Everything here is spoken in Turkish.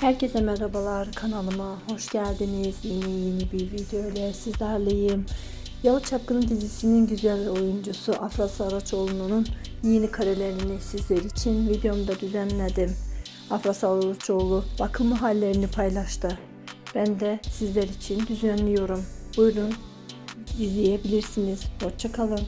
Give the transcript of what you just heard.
Herkese merhabalar kanalıma hoş geldiniz. Yeni yeni bir video ile sizlerleyim. Yalı Çapkını dizisinin güzel oyuncusu Afra Saraçoğlu'nun yeni karelerini sizler için videomda düzenledim. Afra Saraçoğlu bakım hallerini paylaştı. Ben de sizler için düzenliyorum. Buyurun izleyebilirsiniz. Hoşçakalın.